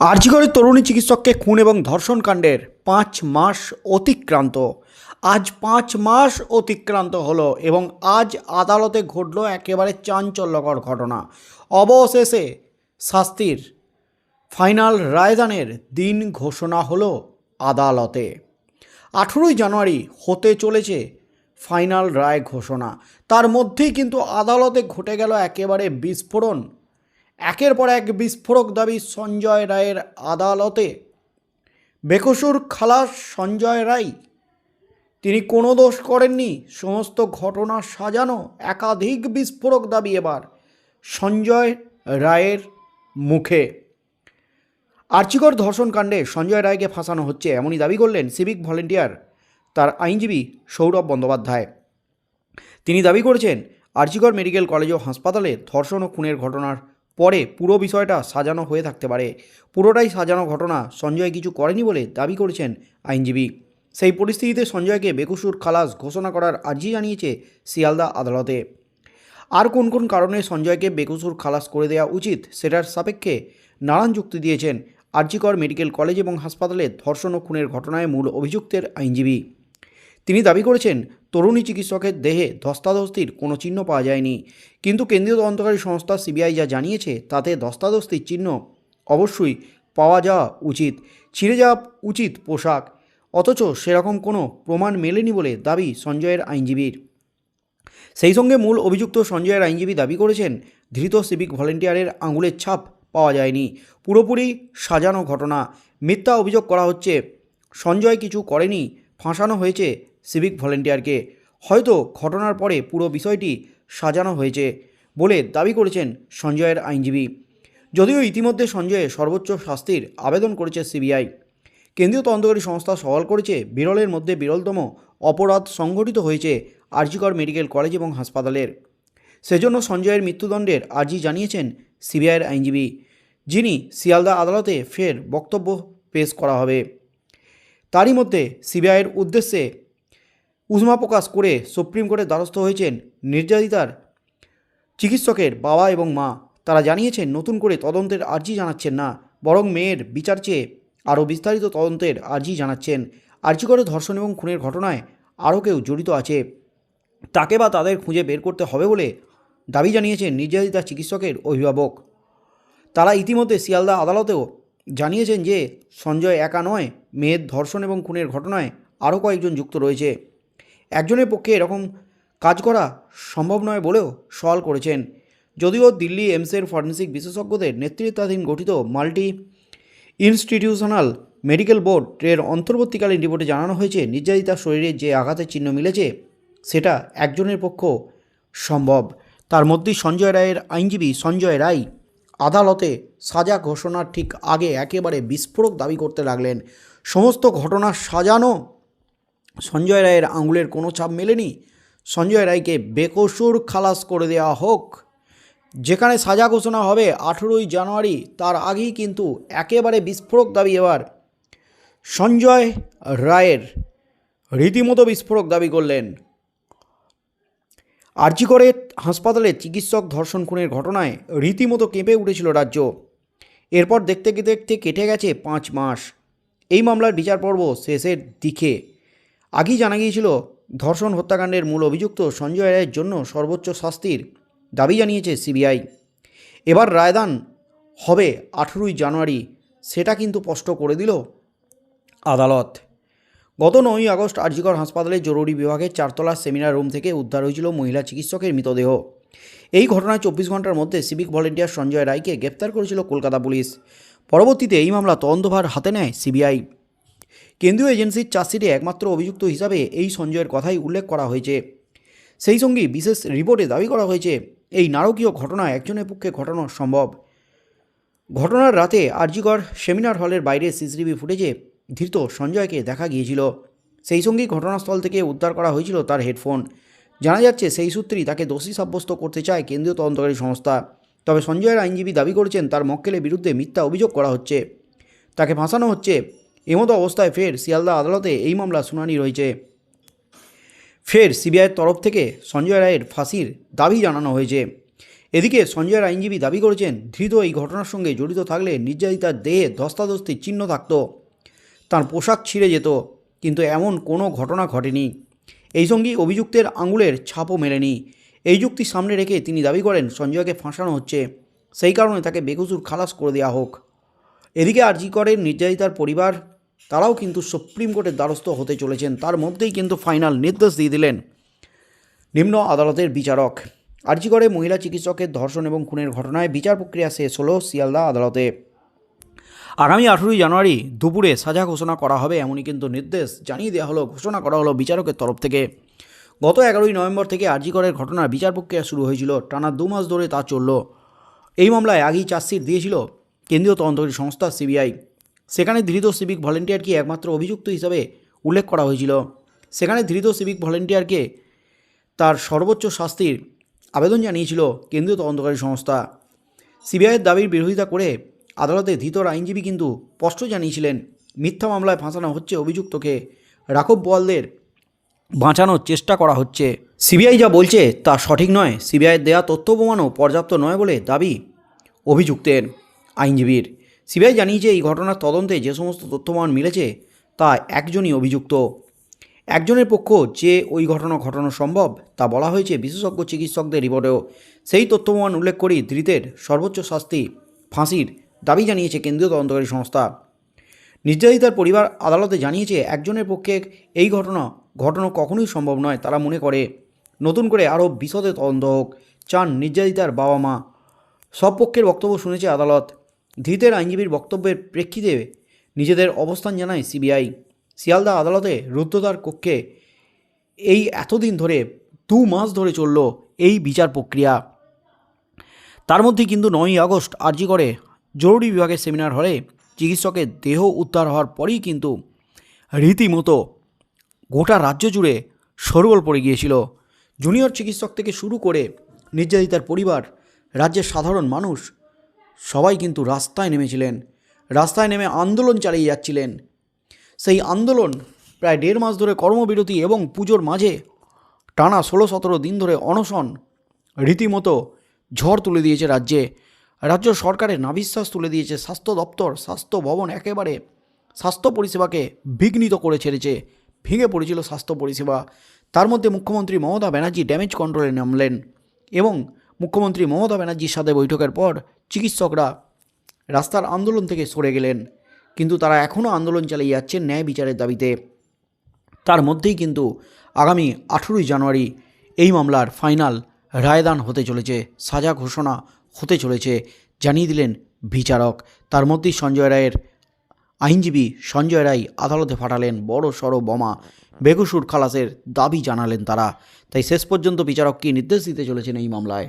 আর্জিকরের তরুণী চিকিৎসককে খুন এবং ধর্ষণ কাণ্ডের পাঁচ মাস অতিক্রান্ত। আজ পাঁচ মাস অতিক্রান্ত হলো এবং আজ আদালতে ঘটল একেবারে চাঞ্চল্যকর ঘটনা। অবশেষে শাস্তির ফাইনাল রায়দানের দিন ঘোষণা হলো আদালতে। আঠেরোই জানুয়ারি হতে চলেছে ফাইনাল রায় ঘোষণা। তার মধ্যেই কিন্তু আদালতে ঘটে গেল একেবারে বিস্ফোরণ একের পর এক বিস্ফোরক দাবি সঞ্জয় রায়ের আদালতে। বেকসুর খালাস সঞ্জয় রায়। তিনি কোনো দোষ করেননি, সমস্ত ঘটনা সাজানো একাধিক বিস্ফোরক দাবি এবার সঞ্জয় রায়ের মুখে। আর্চিকর ধর্ষণ কাণ্ডে সঞ্জয় রায়কে ফাঁসানো হচ্ছে এমনই দাবি করলেন সিভিক ভলেন্টিয়ার তার আইনজীবী সৌরভ বন্দ্যোপাধ্যায়। তিনি দাবি করেছেন, আর্চিকর মেডিকেল কলেজ ও হাসপাতালে ধর্ষণ ও খুনের ঘটনার পরে পুরো বিষয়টা সাজানো হয়ে থাকতে পারে। পুরোটাই সাজানো ঘটনা সঞ্জয় কিছু করেনি বলে দাবি করেছেন আইনজীবী। সেই পরিস্থিতিতে সঞ্জয়কে বেকসুর খালাস ঘোষণা করার আর্জি জানিয়েছে শিয়ালদা আদালতে। আর কোন কোন কারণে সঞ্জয়কে বেকসুর খালাস করে দেওয়া উচিত সেটার সাপেক্ষে নানান যুক্তি দিয়েছেন আর্জিকর মেডিকেল কলেজ এবং হাসপাতালে ধর্ষণ ও খুনের ঘটনায় মূল অভিযুক্তের আইনজীবী। তিনি দাবি করেছেন, তরুণী চিকিৎসকের দেহে ধস্তাধস্তির কোনো চিহ্ন পাওয়া যায়নি। কিন্তু কেন্দ্রীয় তদন্তকারী সংস্থা সিবিআই যা জানিয়েছে, তাতে ধস্তাধস্তির চিহ্ন অবশ্যই পাওয়া যাওয়া উচিত। ছিঁড়ে যাওয়া উচিত পোশাক। অথচ সেরকম কোনো প্রমাণ মেলেনি বলে দাবি সঞ্জয়ের আইনজীবীর। সেই সঙ্গে মূল অভিযুক্ত সঞ্জয়ের আইনজীবী দাবি করেছেন, ধৃত সিভিক ভলেন্টিয়ারের আঙুলের ছাপ পাওয়া যায়নি। পুরোপুরি সাজানো ঘটনা। মিথ্যা অভিযোগ করা হচ্ছে। সঞ্জয় কিছু করেনি। ফাঁসানো হয়েছে সিভিক ভলেন্টিয়ারকে হয়তো ঘটনার পরে পুরো বিষয়টি সাজানো হয়েছে বলে দাবি করেছেন সঞ্জয়ের আইনজীবী। যদিও ইতিমধ্যে সঞ্জয় সর্বোচ্চ শাস্তির আবেদন করেছে সিবিআই। কেন্দ্রীয় তদন্তকারী সংস্থা সওয়াল করেছে, বিরলের মধ্যে বিরলতম অপরাধ সংঘটিত হয়েছে আরজিকর মেডিকেল কলেজ এবং হাসপাতালের। সেজন্য সঞ্জয়ের মৃত্যুদণ্ডের আর্জি জানিয়েছেন সিবিআইয়ের আইনজীবী, যিনি শিয়ালদা আদালতে ফের বক্তব্য পেশ করা হবে। তারই মধ্যে সিবিআইয়ের উদ্দেশ্যে উষ্মা প্রকাশ করে সুপ্রিম কোর্টের দ্বারস্থ হয়েছেন নির্যাতিতার চিকিৎসকের বাবা এবং মা। তারা জানিয়েছেন, নতুন করে তদন্তের আর্জি জানাচ্ছেন না, বরং মেয়ের বিচার চেয়ে আরও বিস্তারিত তদন্তের আর্জি জানাচ্ছেন। আর্জি করে ধর্ষণ এবং খুনের ঘটনায় আরও কেউ জড়িত আছে। তাকে বা তাদের খুঁজে বের করতে হবে বলে দাবি জানিয়েছেন নির্যাতিতা চিকিৎসকের অভিভাবক। তারা ইতিমধ্যে শিয়ালদা আদালতেও জানিয়েছেন যে, সঞ্জয় একা নয়, মেয়ের ধর্ষণ এবং খুনের ঘটনায় আরও কয়েকজন যুক্ত রয়েছে। একজনের পক্ষে এরকম কাজ করা সম্ভব নয় বলেও সওয়াল করেছেন। যদিও দিল্লি এমসের ফরেন্সিক বিশেষজ্ঞদের নেতৃত্বাধীন গঠিত মাল্টি ইনস্টিটিউশনাল মেডিকেল বোর্ড এর অন্তর্বর্তীকালীন রিপোর্টে জানানো হয়েছে নির্যাতিতার শরীরে যে আঘাতের চিহ্ন মিলেছে, সেটা একজনের পক্ষ সম্ভব। তার মধ্যেই সঞ্জয় রায়ের আইনজীবী সঞ্জয় রায় আদালতে সাজা ঘোষণার ঠিক আগে একেবারে বিস্ফোরক দাবি করতে লাগলেন। সমস্ত ঘটনা সাজানো সঞ্জয় রায়ের আঙুলের কোনো ছাপ মেলেনি। সঞ্জয় রায়কে বেকসুর খালাস করে দেওয়া হোক। যেখানে সাজা ঘোষণা হবে আঠেরোই জানুয়ারি, তার আগেই কিন্তু একেবারে বিস্ফোরক দাবি এবার সঞ্জয় রায়ের। রীতিমতো বিস্ফোরক দাবি করলেন। আর্জি করে হাসপাতালে চিকিৎসক ধর্ষণ খুনের ঘটনায় রীতিমতো কেঁপে উঠেছিল রাজ্য। এরপর দেখতে দেখতে কেটে গেছে পাঁচ মাস। এই মামলার বিচার পর্ব শেষের দিকে। আগেই জানা গিয়েছিল, ধর্ষণ হত্যাকাণ্ডের মূল অভিযুক্ত সঞ্জয় রায়ের জন্য সর্বোচ্চ শাস্তির দাবি জানিয়েছে সিবিআই। এবার রায়দান হবে আঠেরোই জানুয়ারি, সেটা কিন্তু স্পষ্ট করে দিল আদালত। গত নয়ই আগস্ট আরজিকর হাসপাতালে জরুরি বিভাগের চারতলার সেমিনার রুম থেকে উদ্ধার হয়েছিল মহিলা চিকিৎসকের মৃতদেহ। এই ঘটনায় চব্বিশ ঘণ্টার মধ্যে সিভিক ভলেন্টিয়ার সঞ্জয় রায়কে গ্রেপ্তার করেছিল কলকাতা পুলিশ। পরবর্তীতে এই মামলা তদন্তভার হাতে নেয় সিবিআই। কেন্দ্রীয় এজেন্সির চার্জশিটে একমাত্র অভিযুক্ত হিসাবে এই সঞ্জয়ের কথাই উল্লেখ করা হয়েছে। সেই সঙ্গে বিশেষ রিপোর্টে দাবি করা হয়েছে, এই নারকীয় ঘটনা একজনের পক্ষে ঘটানো সম্ভব। ঘটনার রাতে আরজিগড় সেমিনার হলের বাইরে সিসিটিভি ফুটেজে ধৃত সঞ্জয়কে দেখা গিয়েছিল। সেই সঙ্গেই ঘটনাস্থল থেকে উদ্ধার করা হয়েছিল তার হেডফোন। জানা যাচ্ছে, সেই সূত্রেই তাকে দোষী সাব্যস্ত করতে চায় কেন্দ্রীয় তদন্তকারী সংস্থা। তবে সঞ্জয়ের আইনজীবী দাবি করেছেন, তার মক্কেলের বিরুদ্ধে মিথ্যা অভিযোগ করা হচ্ছে। তাকে ফাঁসানো হচ্ছে এমতো অবস্থায় ফের শিয়ালদা আদালতে এই মামলা শুনানি রয়েছে। ফের সিবিআইয়ের তরফ থেকে সঞ্জয় রায়ের ফাঁসির দাবি জানানো হয়েছে। এদিকে সঞ্জয়ের আইনজীবী দাবি করেছেন, ধৃত এই ঘটনার সঙ্গে জড়িত থাকলে নির্যাতিতার দেহে ধস্তাধস্তির চিহ্ন থাকত, তার পোশাক ছিঁড়ে যেত, কিন্তু এমন কোনো ঘটনা ঘটেনি। এই সঙ্গেই অভিযুক্তের আঙুলের ছাপও মেলেনি। এই যুক্তি সামনে রেখে তিনি দাবি করেন, সঞ্জয়কে ফাঁসানো হচ্ছে, সেই কারণে তাকে বেকসুর খালাস করে দেওয়া হোক। এদিকে আরজি করেন, নির্যাতিতার পরিবার তারাও কিন্তু সুপ্রিম কোর্টের দ্বারস্থ হতে চলেছেন। তার মধ্যেই কিন্তু ফাইনাল নির্দেশ দিয়ে দিলেন নিম্ন আদালতের বিচারক। আরজিগড়ে মহিলা চিকিৎসকের ধর্ষণ এবং খুনের ঘটনায় বিচার প্রক্রিয়া শেষ হলো শিয়ালদা আদালতে। আগামী আঠেরোই জানুয়ারি দুপুরে সাজা ঘোষণা করা হবে এমনই কিন্তু নির্দেশ জানিয়ে দেওয়া হলো, ঘোষণা করা হলো বিচারকের তরফ থেকে। গত এগারোই নভেম্বর থেকে আরজিগড়ের ঘটনার বিচার প্রক্রিয়া শুরু হয়েছিল, টানা দু মাস ধরে তা চলল। এই মামলায় আগেই চার্জশিট দিয়েছিল কেন্দ্রীয় তদন্তকারী সংস্থা সিবিআই। সেখানে ধৃত সিভিক ভলেন্টিয়ারকে একমাত্র অভিযুক্ত হিসাবে উল্লেখ করা হয়েছিল। সেখানে ধৃত সিভিক ভলেন্টিয়ারকে তার সর্বোচ্চ শাস্তির আবেদন জানিয়েছিল কেন্দ্রীয় তদন্তকারী সংস্থা। সিবিআইয়ের দাবির বিরোধিতা করে আদালতে ধৃতর আইনজীবী কিন্তু স্পষ্ট জানিয়েছিলেন, মিথ্যা মামলায় ফাঁসানো হচ্ছে অভিযুক্তকে, রাঘব বোয়ালদের বাঁচানোর চেষ্টা করা হচ্ছে। সিবিআই যা বলছে তা সঠিক নয়, সিবিআইয়ের দেয়া তথ্য প্রমাণও পর্যাপ্ত নয় বলে দাবি অভিযুক্তের আইনজীবীর। সিবিআই জানিয়েছে এই ঘটনার তদন্তে যে সমস্ত তথ্যমান মিলেছে, তা একজনই অভিযুক্ত। একজনের পক্ষ যে ওই ঘটনা ঘটানো সম্ভব, তা বলা হয়েছে বিশেষজ্ঞ চিকিৎসকদের রিপোর্টেও। সেই তথ্য প্রমাণ উল্লেখ করেই ধৃতের সর্বোচ্চ শাস্তি ফাঁসির দাবি জানিয়েছে কেন্দ্রীয় তদন্তকারী সংস্থা। নির্যাতিতার পরিবার আদালতে জানিয়েছে, একজনের পক্ষে এই ঘটনা ঘটনা কখনোই সম্ভব নয়, তারা মনে করে। নতুন করে আরও বিশদে তদন্ত হোক। চান নির্যাতিতার বাবা মা সব পক্ষের বক্তব্য শুনেছে আদালত। ধৃতের আইনজীবীর বক্তব্যের প্রেক্ষিতে নিজেদের অবস্থান জানায় সিবিআই। শিয়ালদা আদালতে রুদ্ধদ্বার কক্ষে এই এতদিন ধরে দু মাস ধরে চলল এই বিচার প্রক্রিয়া। তার মধ্যে কিন্তু নয়ই আগস্ট আরজি করে জরুরি বিভাগের সেমিনার হলে চিকিৎসকের দেহ উদ্ধার হওয়ার পরেই কিন্তু রীতিমতো গোটা রাজ্য জুড়ে সরগোল পড়ে গিয়েছিল। জুনিয়র চিকিৎসক থেকে শুরু করে নির্যাতিতার পরিবার, রাজ্যের সাধারণ মানুষ সবাই কিন্তু রাস্তায় নেমেছিলেন, রাস্তায় নেমে আন্দোলন চালিয়ে যাচ্ছিলেন। সেই আন্দোলন প্রায় দেড় মাস ধরে কর্মবিরতি এবং পুজোর মাঝে টানা ষোলো সতেরো দিন ধরে অনশন, রীতিমতো ঝড় তুলে দিয়েছে রাজ্যে। রাজ্য সরকারের নাবিশ্বাস তুলে দিয়েছে, স্বাস্থ্য দপ্তর, স্বাস্থ্য ভবন একেবারে স্বাস্থ্য পরিষেবাকে বিঘ্নিত করে ছেড়েছে, ভেঙে পড়েছিল স্বাস্থ্য পরিষেবা। তার মধ্যে মুখ্যমন্ত্রী মমতা ব্যানার্জি ড্যামেজ কন্ট্রোলে নামলেন এবং মুখ্যমন্ত্রী মমতা ব্যানার্জির সাথে বৈঠকের পর চিকিৎসকরা রাস্তার আন্দোলন থেকে সরে গেলেন, কিন্তু তারা এখনও আন্দোলন চালিয়ে যাচ্ছেন ন্যায় বিচারের দাবিতে। তার মধ্যেই কিন্তু আগামী আঠেরোই জানুয়ারি এই মামলার ফাইনাল রায়দান হতে চলেছে, সাজা ঘোষণা হতে চলেছে, জানিয়ে দিলেন বিচারক। তার মধ্যেই সঞ্জয় রায়ের আইনজীবী সঞ্জয় রায় আদালতে ফাটালেন বড় সড়ো বোমা, বেকসুর খালাসের দাবি জানালেন তারা। তাই শেষ পর্যন্ত বিচারক কী নির্দেশ দিতে চলেছেন এই মামলায়?